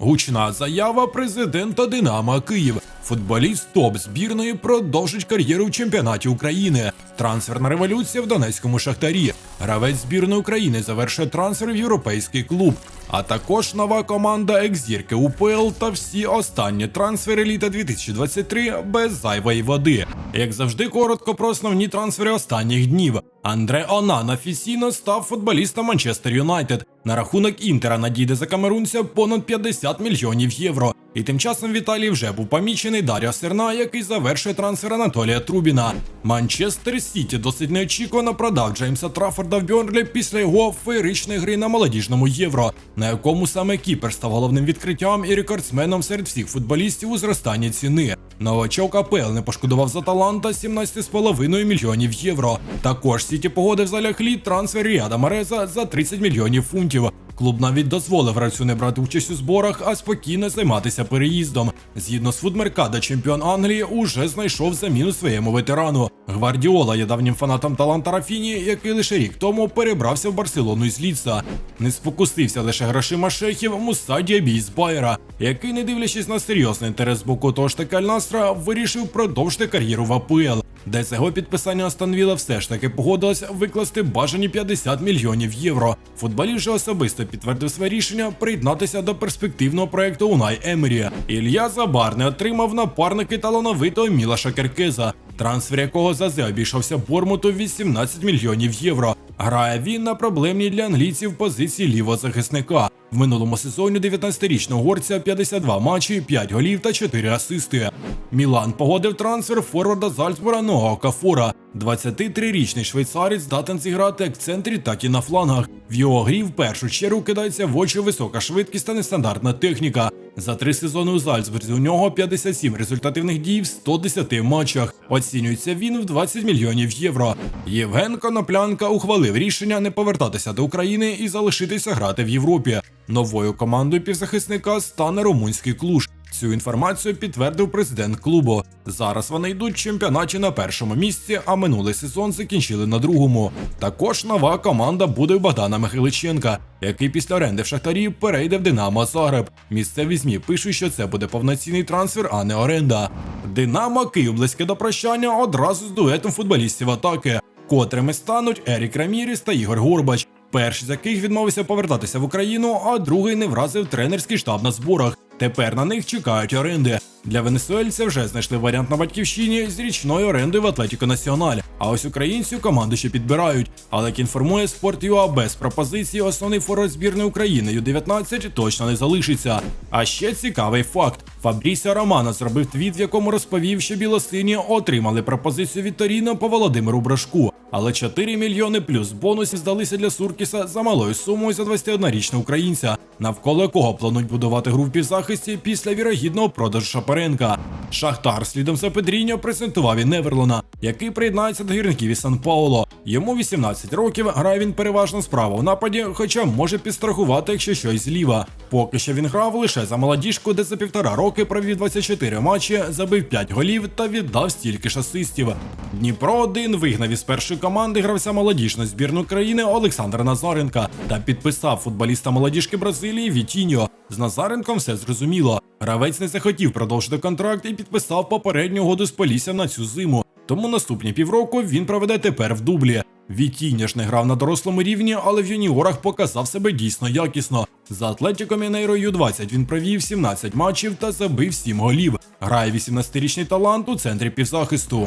Гучна заява президента Динамо Київ. Футболіст топ збірної продовжить кар'єру в чемпіонаті України. Трансферна революція в Донецькому шахтарі. Гравець збірної України завершує трансфер в європейський клуб. А також нова команда екс-зірки УПЛ та всі останні трансфери літа 2023 без зайвої води. Як завжди, коротко про основні трансфери останніх днів. Андре Онан офіційно став футболістом Манчестер Юнайтед. На рахунок Інтера надійде за камерунця понад 50 мільйонів євро. І тим часом в Італії вже був помічений Даріо Серна, який завершує трансфер Анатолія Трубіна. Манчестер Сіті досить неочікувано продав Джеймса Траффорда в Бьорнлі після його феєричної гри на молодіжному євро, на якому саме Кіпер став головним відкриттям і рекордсменом серед всіх футболістів у зростанні ціни. Новачок АПЛ не пошкодував за таланта 17,5 мільйонів євро. Також Сіті погодив за ляхлі трансфер Ріада Мареза за 30 мільйонів фунтів. Клуб навіть дозволив гравцю не брати участь у зборах, а спокійно займатися переїздом. Згідно з Фудмеркада, чемпіон Англії уже знайшов заміну своєму ветерану. Гвардіола є давнім фанатом таланта Рафіні, який лише рік тому перебрався в Барселону із Ліца. Не спокусився лише грошима шехів Муса Діабій з Байера, який, не дивлячись на серйозний інтерес з боку того ж таки Аль-Насра, вирішив продовжити кар'єру в АПЛ. Де з його підписання Астон все ж таки погодилась викласти бажані 50 мільйонів євро. Футболіст же особисто підтвердив своє рішення приєднатися до перспективного проекту Унай Емері. Ілья Забар не отримав напарники талановитого Мілаша Керкеза, трансфер якого зазе обійшовся Бормуту в 18 мільйонів євро. Грає він на проблемній для англійців позиції лівого захисника. В минулому сезоні 19-річного горця 52 матчі, 5 голів та 4 асисти. Мілан погодив трансфер форварда Зальцбура Ноа Кафура. 23-річний швейцарець здатен зіграти як в центрі, так і на флангах. В його грі в першу чергу кидається в очі висока швидкість та нестандартна техніка. За три сезони у Зальцбурзі у нього 57 результативних дій в 110 матчах. Оцінюється він в 20 мільйонів євро. Євген Коноплянка ухвалив рішення не повертатися до України і залишитися грати в Європі. Новою командою півзахисника стане румунський клуш. Цю інформацію підтвердив президент клубу. Зараз вони йдуть в чемпіонаті на першому місці, а минулий сезон закінчили на другому. Також нова команда буде у Богдана Михайличенка, який після оренди в Шахтарі перейде в Динамо Загреб. Місцеві змі пишуть, що це буде повноцінний трансфер, а не оренда. Динамо Київ близьке до прощання одразу з дуетом футболістів атаки, котрими стануть Ерік Раміріс та Ігор Горбач. Перший з яких відмовився повертатися в Україну, а другий не вразив тренерський штаб на зборах. Тепер на них чекають оренди. Для венесуельця вже знайшли варіант на батьківщині з річною орендою в Атлетіко Національ. А ось українцю команду ще підбирають. Але як інформує Sport.ua, без пропозиції основний форвард збірної України Ю-19 точно не залишиться. А ще цікавий факт: Фабрісіо Романо зробив твіт, в якому розповів, що білосині отримали пропозицію від Торіно по Володимиру Брашку. Але 4 мільйони плюс бонусів здалися для Суркіса за малою сумою за 21-річного українця, навколо якого планують будувати гру в півзахисті після вірогідного продажу Шапаренка. Шахтар слідом за Педріньо презентував і Неверлона, який приєднається до гірників із Сан Пауло. Йому 18 років, грає він переважно справа в нападі, хоча може підстрахувати, якщо щось зліва. Поки що він грав лише за молодіжку, де за півтора роки провів 24 матчі, забив 5 голів та віддав стільки ж асистів. Дніпро 1 вигнав із першої команди гравця молодіжної збірної країни Олександра Назаренка та підписав футболіста молодіжки Бразилії Вітіньо. З Назаренком все зрозуміло. Гравець не захотів продовжити контракт і підписав попередню угоду з Полісся на цю зиму. Тому наступні півроку він проведе тепер в дублі. Вітіння ж не грав на дорослому рівні, але в юніорах показав себе дійсно якісно. За Атлетіко Мінейро Ю-20 він провів 17 матчів та забив 7 голів. Грає 18-річний талант у центрі півзахисту.